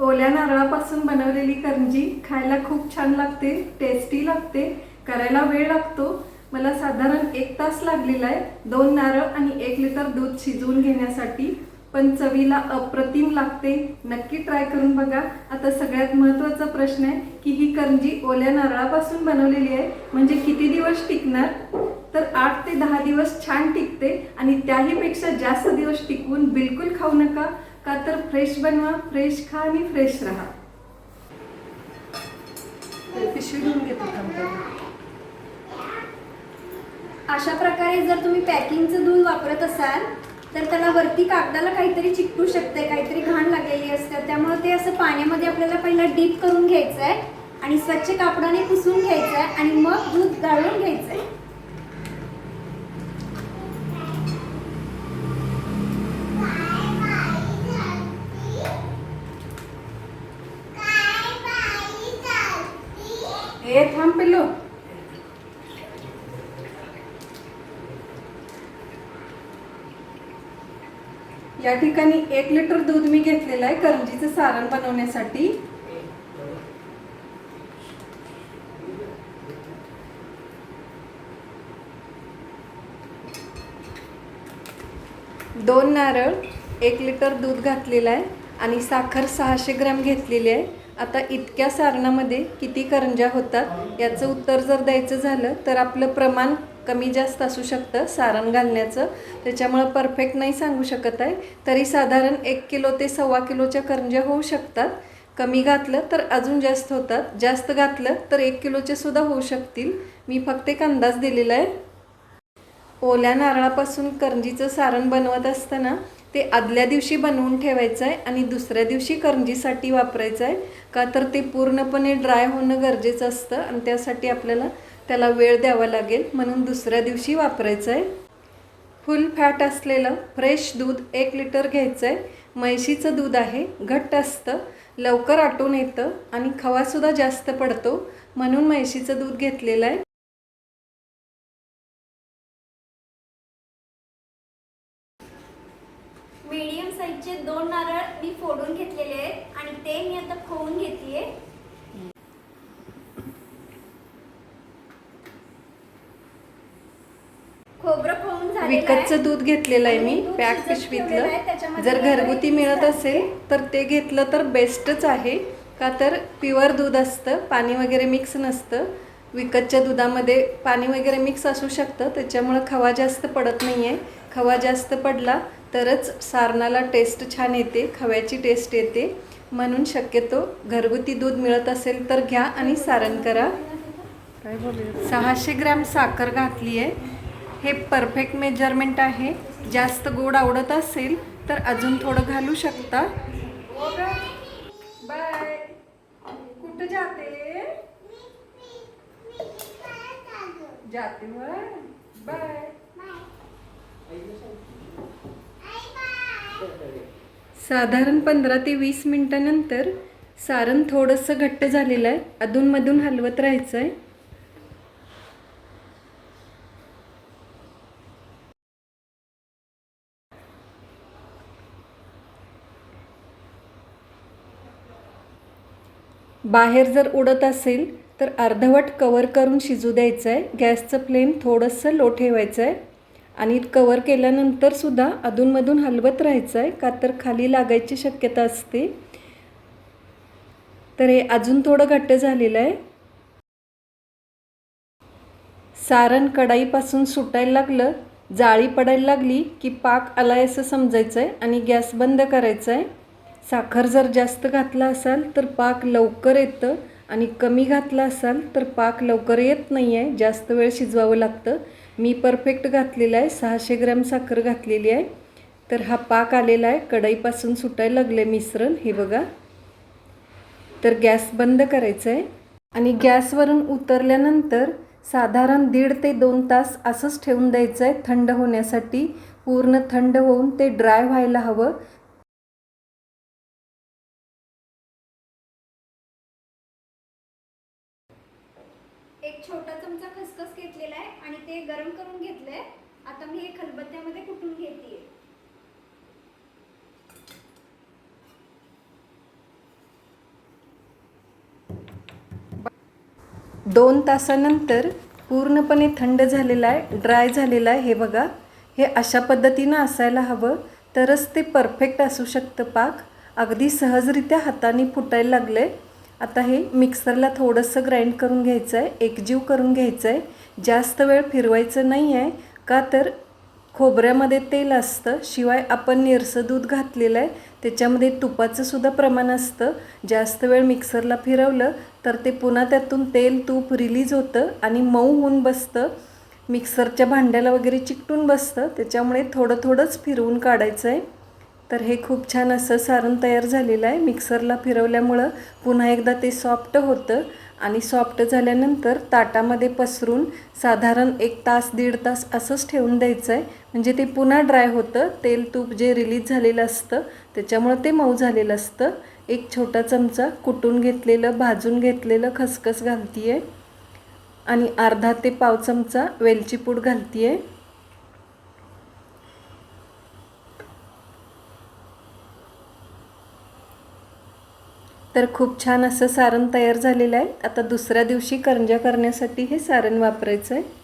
ओल्या नारळापासून बनवलेली करंजी खायला खूप छान लागते टेस्टी लागते करायला वेळ लागतो. मला साधारण एक तास लागलेला आहे. दोन नारळ आणि एक लिटर दूध शिजवून घेण्यासाठी. पण चवीला अप्रतिम लागते. नक्की ट्राय करून बघा. आता सगळ्यात महत्त्वाचा प्रश्न आहे की ही करंजी ओल्या नारळापासून बनवलेली आहे. म्हणजे किती दिवस टिकणार? तर आठ ते दहा दिवस छान टिकते आणि त्याहीपेक्षा जास्त दिवस टिकवून बिलकुल खाऊ नका. का तर फ्रेश बनवा फ्रेश खा आणि फ्रेश राहा. पिशवी घेऊन घेते थांबताना. अशा प्रकारे जर तुम्ही पॅकिंगचं दूध वापरत असाल तर त्याला वरती कागदाला काहीतरी चिकटू शकते काहीतरी घाण लागलेली असते. त्यामुळे ते असं पाण्यामध्ये आपल्याला पहिला डीप करून घ्यायचं आहे आणि स्वच्छ कापडाने पुसून घ्यायचं आहे आणि मग दूध गाळून घ्यायचं आहे थांब पिल्लू या ठिकाणी एक लिटर दूध मी घेतलेलं आहे करंजीचं सारण बनवण्यासाठी. दोन नारळ एक लिटर दूध घातलेलं आहे आणि साखर सहाशे ग्रॅम घेतलेली आहे. आता इतक्या सारणामध्ये किती करंज्या होतात याचं उत्तर जर द्यायचं झालं तर आपलं प्रमाण कमी जास्त असू शकतं सारण घालण्याचं. त्याच्यामुळं परफेक्ट नाही सांगू शकत आहे. तरी साधारण एक किलो ते सव्वा किलोच्या करंज्या होऊ शकतात. कमी घातलं तर अजून जास्त होतात. जास्त घातलं तर एक किलोचे सुद्धा होऊ शकतील. मी फक्त एक अंदाज दिलेला आहे. ओल्या नारळापासून करंजीचं सारण बनवत असताना ते आदल्या दिवशी बनवून ठेवायचं आहे आणि दुसऱ्या दिवशी करंजीसाठी वापरायचं आहे का तर ते पूर्णपणे ड्राय होणं गरजेचं असतं आणि त्यासाठी आपल्याला त्याला वेळ द्यावा लागेल. म्हणून दुसऱ्या दिवशी वापरायचं आहे फुल फॅट असलेलं फ्रेश दूध एक लिटर घ्यायचं आहे म्हैशीचं दूध आहे घट्ट असतं लवकर आटून येतं आणि खवासुद्धा जास्त पडतो. म्हणून म्हैशीचं दूध घेतलेलं आहे. मीडियम साईजचे दोन नारळ मी फोडून घेतलेले आहेत आणि ते मी आता खोवून घेतलीये खोबरं खोवून. विकतचं दूध घेतलेलं आहे मी दूध पॅक शिजत ठेवलेलं आहे, पिशवीतलं त्याच्यामध्ये जर घरगुती मिळत असेल तर ते घेतलं तर बेस्टच आहे. का तर प्युअर दूध असतं पाणी वगैरे मिक्स नसतं. विकतच्या दुधामध्ये पाणी वगैरे मिक्स असू शकतं त्याच्यामुळं खवा जास्त पडत नाही आहे खवा जास्त पडला तरच सारणाला टेस्ट छान येते खव्याची टेस्ट येते. म्हणून शक्यतो घरगुती दूध मिळत असेल तर घ्या आणि सारण करा. सहाशे ग्रॅम साखर घातली आहे. हे परफेक्ट मेजरमेंट आहे. जास्त गोड आवडत असेल तर अजून थोडं घालू शकता. बाय. कुठं जाते? जाते बाय. साधारण पंधरा ते वीस मिनटानंतर सारण थोडंसं घट्ट झालेलं आहे. अधूनमधून हलवत राहायचं आहे बाहेर जर उडत असेल तर अर्धवट कवर करून शिजू द्यायचं आहे गॅसचं फ्लेम थोडंसं लो ठेवायचं आहे आणि कवर केल्यानंतर सुद्धा अधूनमधून हलवत राहायचं आहे का तर खाली लागायची शक्यता असते. तर हे अजून थोडं घट्ट झालेलं आहे. सारण कढाईपासून सुटायला लागलं. जाळी पडायला लागली की पाक आलाय असं समजायचं आहे आणि गॅस बंद करायचा आहे साखर जर जास्त घातला असाल तर पाक लवकर येतं आणि कमी घातला असाल तर पाक लवकर येत नाही आहे जास्त वेळ शिजवावं लागतं. मी परफेक्ट घातलेला आहे सहाशे ग्रॅम साखर घातलेली आहे. तर हा पाक आलेला आहे कढईपासून सुटायला लागले मिश्रण हे बघा. तर गॅस बंद करायचं आहे. आणि गॅसवरून उतरल्यानंतर साधारण दीड ते दोन तास असंच ठेवून द्यायचं आहे थंड होण्यासाठी. पूर्ण थंड होऊन ते ड्राय व्हायला हवं. एक छोटा चमचा ते गरम करून घेतलंय. आता मी हे खलबत्त्यामध्ये कुटून घेते. दोन तासानंतर पूर्णपणे थंड झालेला आहे ड्राय झालेला आहे. हे बघा हे अशा पद्धतीनं असायला हवं. तरच ते परफेक्ट असू शकतं पाक. अगदी सहजरित्या हाताने फुटायला लागले आता हे मिक्सरला थोडंसं ग्राइंड करून घ्यायचं आहे एकजीव करून घ्यायचं आहे जास्त वेळ फिरवायचं नाही आहे का तर खोबऱ्यामध्ये तेल असतं शिवाय आपण निरसं दूध घातलेलं आहे त्याच्यामध्ये तुपाचंसुद्धा प्रमाण असतं. जास्त वेळ मिक्सरला फिरवलं तर ते पुन्हा त्यातून तेल तूप रिलीज होतं आणि मऊ होऊन बसतं. मिक्सरच्या भांड्याला वगैरे चिकटून बसतं त्याच्यामुळे थोडं थोडंच फिरवून काढायचं आहे तर हे खूप छान असं सारण तयार झालेलं आहे. मिक्सरला फिरवल्यामुळं पुन्हा एकदा ते सॉफ्ट होतं आणि सॉफ्ट झाल्यानंतर ताटामध्ये पसरून साधारण एक तास दीड तास असंच ठेवून द्यायचं आहे. म्हणजे ते पुन्हा ड्राय होतं. तेल तूप जे रिलीज झालेलं असतं त्याच्यामुळं ते मऊ झालेलं असतं. एक छोटा चमचा कुटून घेतलेलं भाजून घेतलेलं खसखस घालती आहे आणि अर्धा ते पाव चमचा वेलची पूड घालती आहे तर खूप छान असं सारण तयार झालेलं आहे. आता दुसऱ्या दिवशी करंजा करण्यासाठी हे सारण वापरायचं आहे.